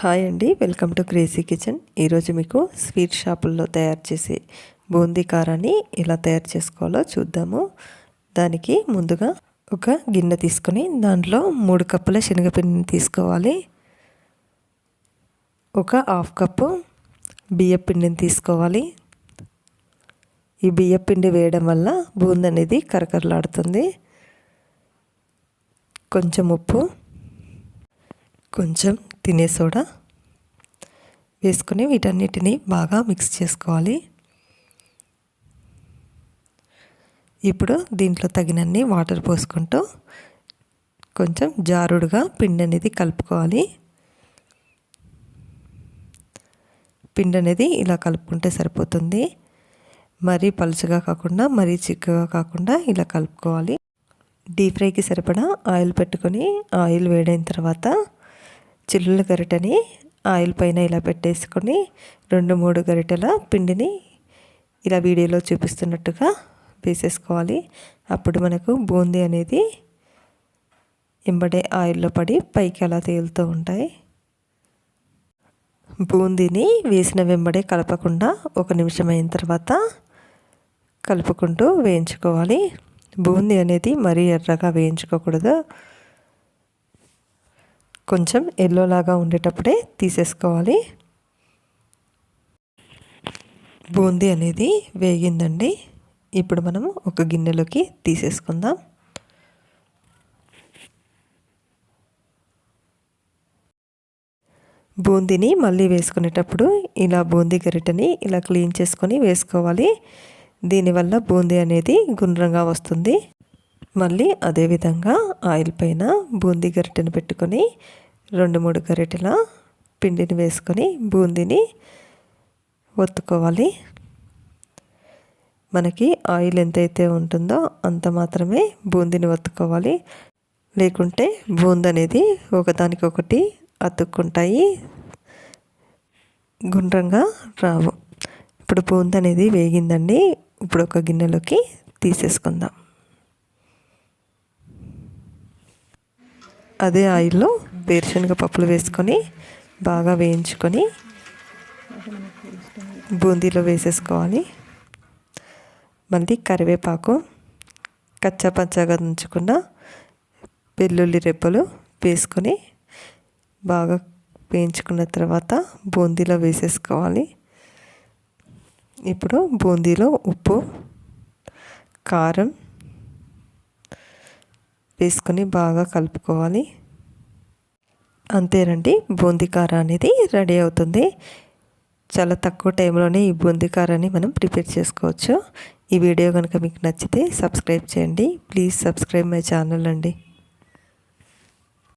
Hi అండి welcome to crazy kitchen. ఈరోజు మీకు స్వీట్ షాపుల్లో తయారు చేసే బూందీ కారాన్ని ఎలా తయారు చేసుకోవాలో చూద్దాము. దానికి ముందుగా ఒక గిన్నె తీసుకొని దాంట్లో మూడు కప్పుల శనగపిండిని తీసుకోవాలి. ఒక హాఫ్ కప్పు బియ్య పిండిని తీసుకోవాలి. ఈ బియ్య పిండి వేయడం వల్ల బూందీ అనేది కరకరలాడుతుంది. కొంచెం ఉప్పు కొంచెం తినే సోడా వేసుకొని వీటన్నిటిని బాగా మిక్స్ చేసుకోవాలి. ఇప్పుడు దీంట్లో తగినన్ని వాటర్ పోసుకుంటూ కొంచెం జారుడుగా పిండి అనేది కలుపుకోవాలి. పిండి అనేది ఇలా కలుపుకుంటే సరిపోతుంది. మరీ పలుచగా కాకుండా మరీ చిక్కగా కాకుండా ఇలా కలుపుకోవాలి. డీప్ ఫ్రైకి సరిపడా ఆయిల్ పెట్టుకొని ఆయిల్ వేడైన తర్వాత చిల్లుల గరిటని ఆయిల్ పైన ఇలా పెట్టేసుకొని రెండు మూడు గరిటెల పిండిని ఇలా వీడియోలో చూపిస్తున్నట్టుగా వేసేసుకోవాలి. అప్పుడు మనకు బూందీ అనేది ఎంబడే ఆయిల్లో పడి పైకి అలా తేలుతూ ఉంటాయి. బూందీని వేసిన వెంబడే కలపకుండా ఒక నిమిషం అయిన తర్వాత కలుపుకుంటూ వేయించుకోవాలి. బూందీ అనేది మరీ ఎర్రగా వేయించుకోకూడదు. కొంచెం ఎల్లో లాగా ఉండేటప్పుడే తీసేసుకోవాలి. బూందీ అనేది వేగిందండి. ఇప్పుడు మనం ఒక గిన్నెలోకి తీసేసుకుందాం. బూందీని మళ్ళీ వేసుకునేటప్పుడు ఇలా బూందీ గరిటెని ఇలా క్లీన్ చేసుకొని వేసుకోవాలి. దీనివల్ల బూందీ అనేది గుండ్రంగా వస్తుంది. మళ్ళీ అదేవిధంగా ఆయిల్ పైన బూందీ గరిటెను పెట్టుకొని రెండు మూడు గరిటెల పిండిని వేసుకొని బూందీని ఒత్తుకోవాలి. మనకి ఆయిల్ ఎంతైతే ఉంటుందో అంత మాత్రమే బూందీని ఒత్తుకోవాలి. లేకుంటే బూందీ అనేది ఒకదానికొకటి అతుక్కుంటాయి. గుండ్రంగా రావు. ఇప్పుడు బూంద్ అనేది వేగిందండి. ఇప్పుడు ఒక గిన్నెలోకి తీసేసుకుందాం. అదే ఆయిల్లో వేరుశనగ పప్పులు వేసుకొని బాగా వేయించుకొని బూందీలో వేసేసుకోవాలి. మళ్ళీ కరివేపాకు కచ్చా పచ్చగా ఉంచుకున్న వెల్లుల్లి రెప్పలు వేసుకొని బాగా వేయించుకున్న తర్వాత బూందీలో వేసేసుకోవాలి. ఇప్పుడు బూందీలో ఉప్పు కారం వేసుకొని బాగా కలుపుకోవాలి. అంతేనండి బూందికార అనేది రెడీ అవుతుంది. చాలా తక్కువ టైంలోనే ఈ బూందీ కారాన్ని మనం ప్రిపేర్ చేసుకోవచ్చు. ఈ వీడియో కనుక మీకు నచ్చితే సబ్స్క్రైబ్ చేయండి. ప్లీజ్ సబ్స్క్రైబ్ మై ఛానల్ అండి.